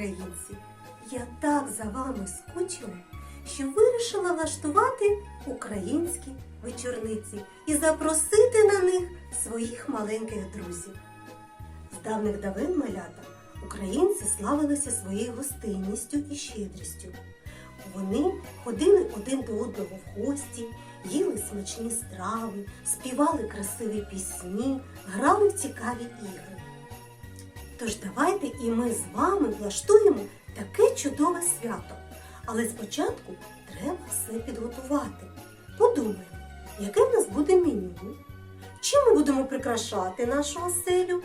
українці! Я так за вами скучила, що вирішила влаштувати українські вечорниці і запросити на них своїх маленьких друзів. З давних давин малята українці славилися своєю гостинністю і щедрістю. Вони ходили один до одного в гості, їли смачні страви, співали красиві пісні, грали в цікаві ігри. Тож давайте і ми з вами влаштуємо таке чудове свято. Але спочатку треба все підготувати. Подумаємо, яке в нас буде меню, чим ми будемо прикрашати нашу оселю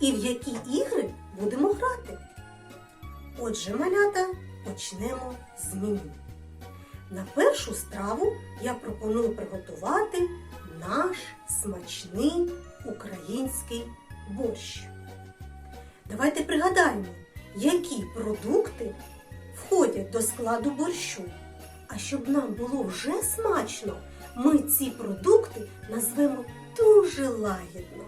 і в які ігри будемо грати. Отже, малята, почнемо з меню. На першу страву я пропоную приготувати наш смачний український борщ. Давайте пригадаємо, які продукти входять до складу борщу. А щоб нам було вже смачно, ми ці продукти назвемо дуже лагідно.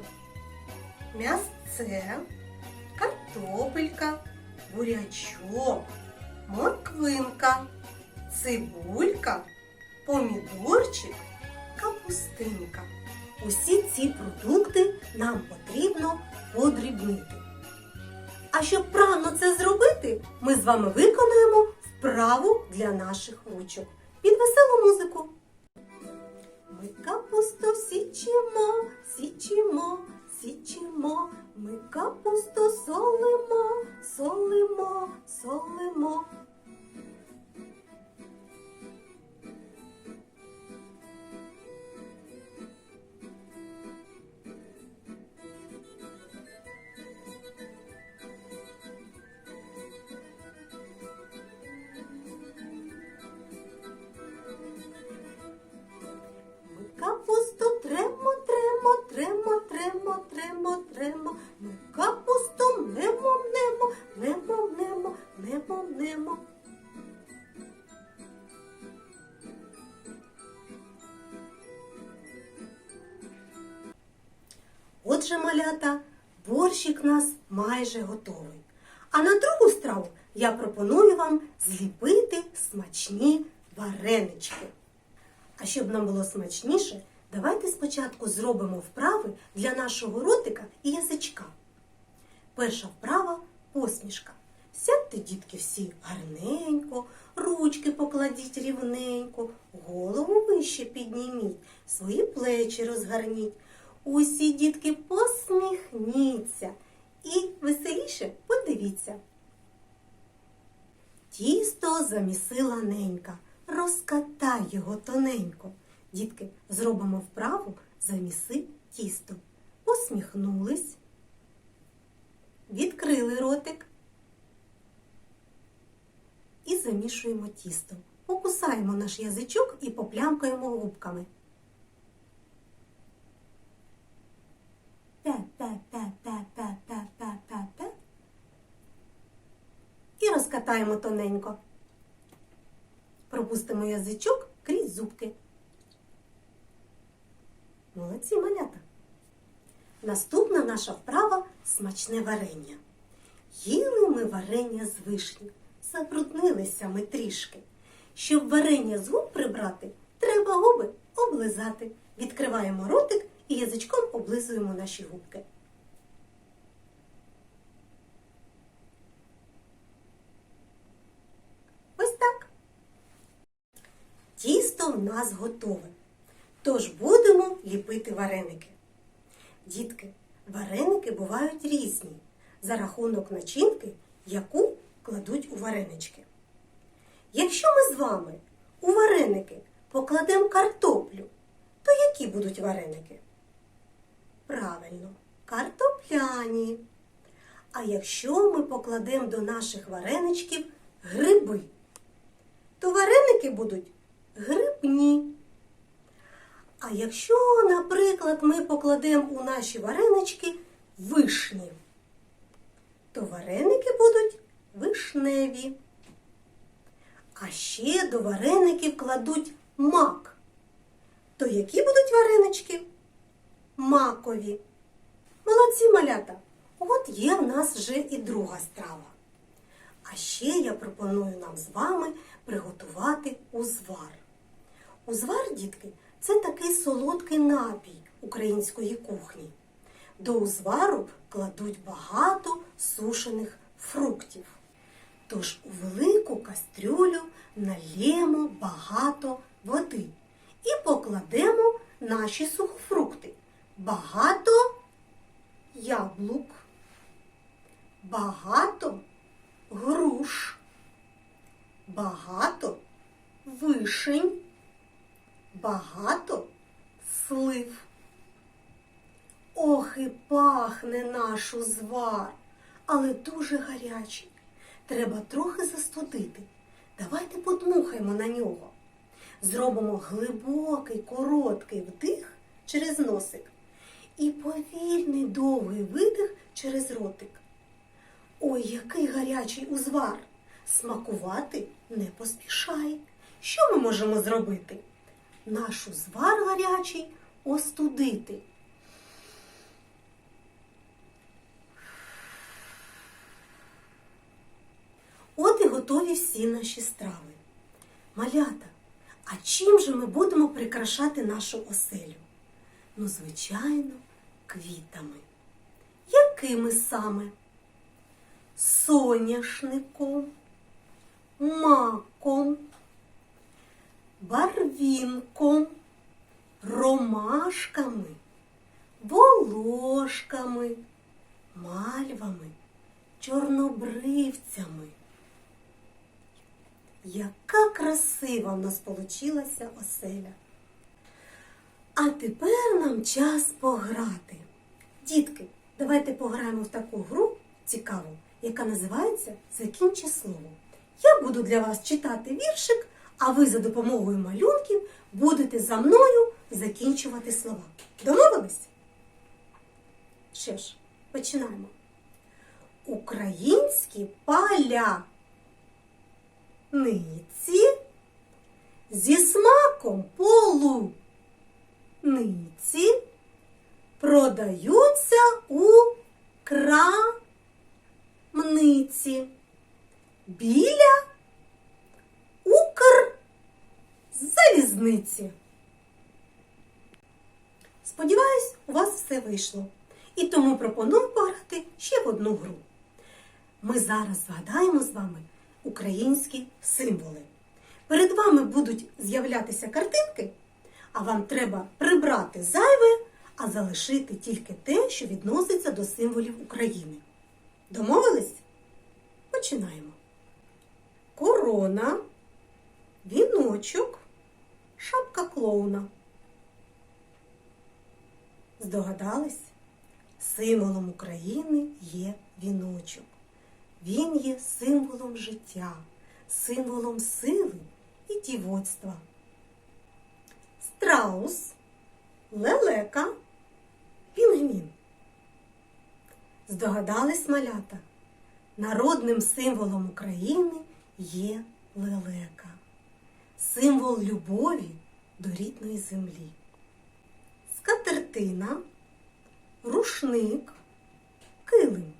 М'ясце, картопелька, бурячок, морквинка, цибулька, помідорчик, капустинка. Усі ці продукти нам потрібно подрібнити. А щоб правильно це зробити, ми з вами виконуємо вправу для наших ручок під веселу музику. Ми капусту січимо, січимо, січимо. Ми капусту солимо, солимо, солимо. Борщик нас майже готовий. А на другу страву я пропоную вам зліпити смачні варенички. А щоб нам було смачніше, давайте спочатку зробимо вправи для нашого ротика і язичка. Перша вправа посмішка. Сядьте, дітки, всі гарненько, ручки покладіть рівненько, голову вище підніміть, свої плечі розгарніть. Усі дітки посміхніться і веселіше подивіться. Тісто замісила ненька, розкатай його тоненько. Дітки, зробимо вправу заміси тісто. Посміхнулись, відкрили ротик і замішуємо тісто. Покусаємо наш язичок і поплямкаємо губками. Пе-пе-пе-пе-пе-пе-пе-пе. І розкатаємо тоненько. Пропустимо язичок крізь зубки. Молодці малята. Наступна наша вправа смачне варення. Їли ми варення з вишні, забруднилися ми трішки. Щоб варення з губ прибрати, треба губи облизати. Відкриваємо ротик і язичком облизуємо наші губки. Ось так. Тісто в нас готове. Тож будемо ліпити вареники. Дітки, вареники бувають різні за рахунок начинки, яку кладуть у варенички. Якщо ми з вами у вареники покладемо картоплю, то які будуть вареники? Правильно, картопляні. А якщо ми покладемо до наших вареничків гриби, то вареники будуть грибні. А якщо, наприклад, ми покладемо у наші варенички вишні, то вареники будуть вишневі. А ще до вареників кладуть мак. То які будуть варенички? Макові. Молодці малята! От є в нас вже і друга страва. А ще я пропоную нам з вами приготувати узвар. Узвар, дітки, це такий солодкий напій української кухні. До узвару кладуть багато сушених фруктів. Тож у велику кастрюлю налємо багато води і покладемо наші сухофрукти. Багато яблук, багато груш, багато вишень, багато слив. Ох, і пахне наш узвар, але дуже гарячий. Треба трохи застудити. Давайте подмухаємо на нього. Зробимо глибокий, короткий вдих через носик і повільний довгий видих через ротик. Ой, який гарячий узвар! Смакувати не поспішай. Що ми можемо зробити? Наш узвар гарячий остудити. От і готові всі наші страви. Малята, а чим же ми будемо прикрашати нашу оселю? Ну, звичайно, квітами. Якими саме? Соняшником, маком, барвінком, ромашками, волошками, мальвами, чорнобривцями. Яка красива в нас получилася оселя. А тепер нам час пограти. Дітки, давайте пограємо в таку гру цікаву, яка називається Закінчи слово. Я буду для вас читати віршик, а ви за допомогою малюнків будете за мною закінчувати слова. Домовились? Що ж, починаємо. Українські поля ниці зі смаком полу ниці продаються у крамниці біля Укрзалізниці. Сподіваюсь, у вас все вийшло. І тому пропоную пограти ще в одну гру. Ми зараз згадаємо з вами українські символи. Перед вами будуть з'являтися картинки, а вам треба прибрати зайве, а залишити тільки те, що відноситься до символів України. Домовились? Починаємо. Корона, віночок, шапка клоуна. Здогадались? Символом України є віночок. Він є символом життя, символом сили і дівоцтва. Страус, лелека, пінгвін. Здогадались малята? Народним символом України є лелека, символ любові до рідної землі. Скатертина, рушник, килим.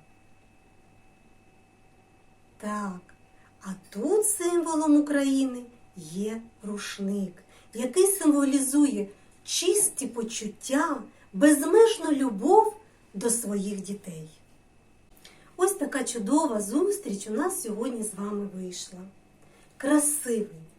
Так, а тут символом України є рушник, який символізує чисті почуття, безмежну любов до своїх дітей. Ось така чудова зустріч у нас сьогодні з вами вийшла. Красивий,